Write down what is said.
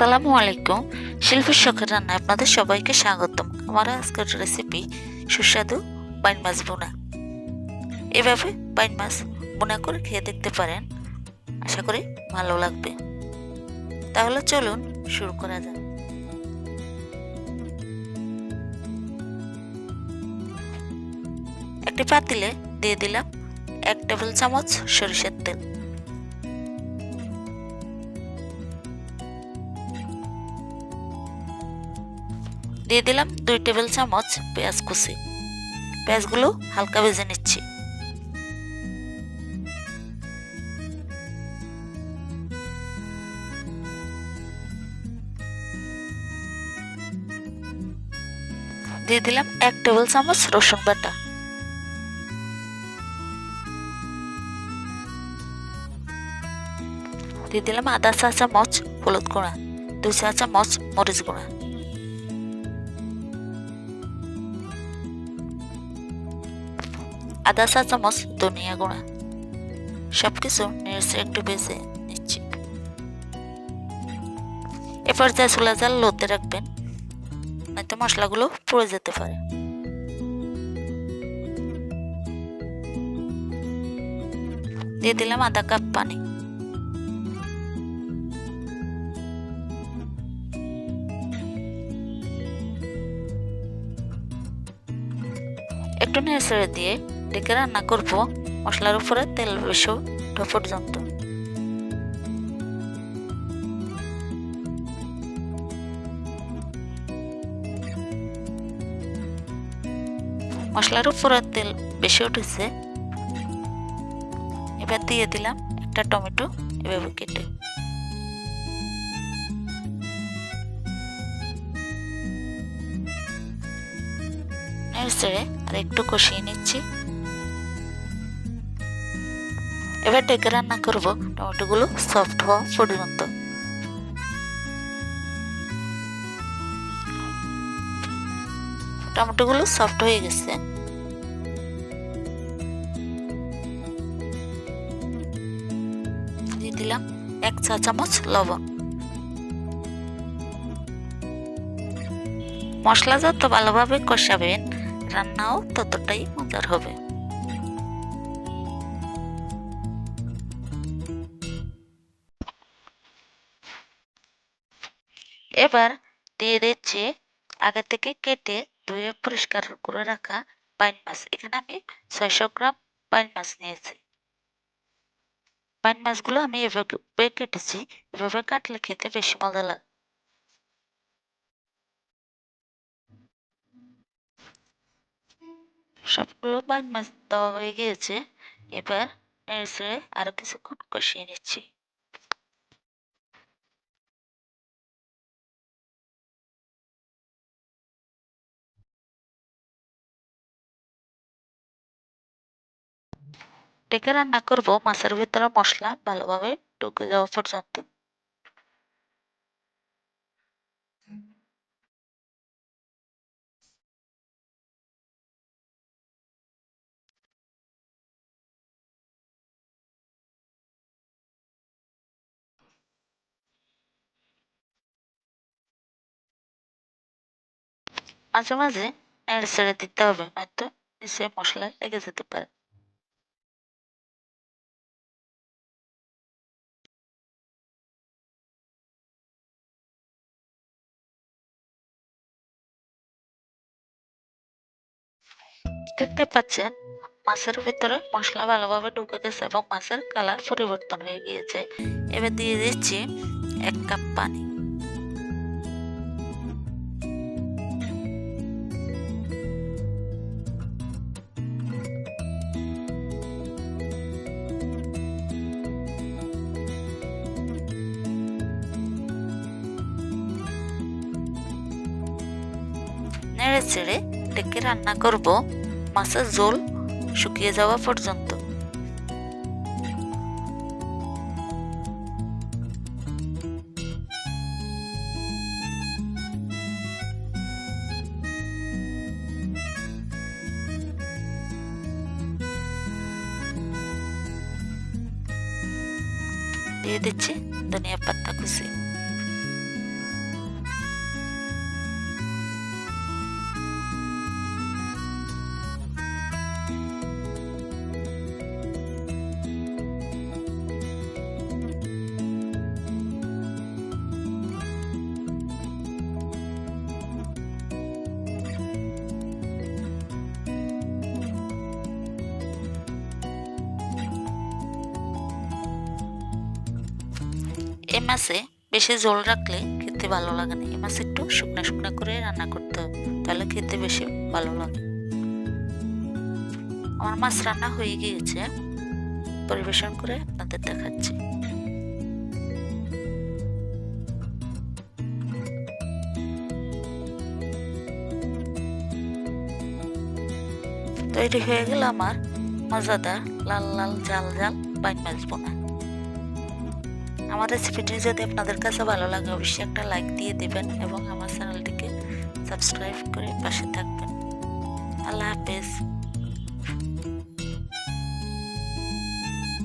আসসালামু আলাইকুম। শিল্পীর শখের রান্নায় আপনাদের সবাইকে স্বাগতম। আমার আজকের রেসিপি সুস্বাদু বাইন মাছ বোনা এভাবে বাইন মাছ বোনা করে খেয়ে দেখতে পারেন। আশা করি ভালো লাগবে। তাহলে চলুন শুরু করা যাক। একটি পাতিলে দিয়ে দিলাম এক টেবিল চামচ সরিষার তেল। দিয়ে দিলাম দুই টেবিল চামচ পেঁয়াজ কুচি। পেঁয়াজগুলো হালকা ভেজে নিচ্ছি। দিয়ে দিলাম এক টেবিল চামচ রসুন বাটা। দিয়ে দিলাম আদা চা চামচ হলুদ গুঁড়া, দুই চা চামচ মরিচ গুঁড়া। আদা চা চামচ ধনিয়া গুঁড়া। সব কিছু নেড়ে একটু বেজে নিচ্ছি। এরপর যা চুলা জাল লোতে রাখবেন, নয়তো মশলাগুলো পড়ে যেতে পারে। দিয়ে দিলাম আধা কাপ পানি। একটু নেড়ে দিয়ে ডেকে রান্না করব। মশলার উপরে তেল বেশ পর্যন্ত। মশলার উপরে তেল বেশি উঠেছে। এবার দিয়ে দিলাম একটা টমেটো এভাবে কেটে। নেড়ে আর একটু কষিয়ে নিচ্ছি। এবার ডেকে রান্না করব। টমেটোগুলো সফট হওয়া পর্যন্ত। টমেটোগুলো সফট হয়ে গেছে। দিয়ে দিলাম এক চা চামচ লবণ। মশলা যত ভালোভাবে কষাবেন, রান্নাও ততটাই মজার হবে। এবার দিয়ে দিচ্ছি আগে থেকে কেটে ধুয়ে পরিষ্কার করে রাখা পাইন মাছ। এখানে আমি ছয়শো গ্রাম পাইন মাছ নিয়েছি। পাইন মাছগুলো আমি এভাবে কেটেছি। এভাবে কাটলে খেতে বেশি মজা লাগে। সবগুলো পাইন মাছ দেওয়া হয়ে গিয়েছে। এবার নেড়ে আরও কিছুক্ষণ কষিয়ে নিচ্ছি। ডেকে রান্না করব, মাছের ভিতরে মশলা ভালোভাবে ঢুকে যাওয়া পর্যন্ত। মাঝে মাঝে নেড়ে ছেড়ে দিতে হবে নয়তো নিচে মশলা লেগে যেতে পারে। দেখতে পাচ্ছেন, মাছের ভিতরে মশলা ভালোভাবে ঢুকে গেছে এবং মাছের কালার পরিবর্তন হয়ে গিয়েছে। এবার দিয়ে দিচ্ছি এক কাপ পানি। নেড়ে চেড়ে ডেকে রান্না করব। মাছের ঝোল শুকিয়ে যাওয়া পর্যন্ত। দিয়ে দিচ্ছি ধনিয়া পাতা কুচি। এই মাছে বেশি জল রাখলে খেতে ভালো লাগে না। এই মাছ একটু শুকনা শুকনা করে রান্না করতে হবে, তাহলে খেতে বেশি ভালো লাগে। আমার মাছ রান্না হয়ে গিয়েছে, পরিবেশন করে আপনাদের দেখাচ্ছি। তৈরি হয়ে গেল আমার মজাদার লাল লাল জাল জাল বাইন মাছ বোনা। আমার রেসিপিটি যদি আপনাদের কাছে ভালো লাগে, অবশ্যই একটা লাইক দিয়ে দেবেন এবং আমার চ্যানেলটিকে সাবস্ক্রাইব করে পাশে থাকবেন। আল্লাহ হাফেজ।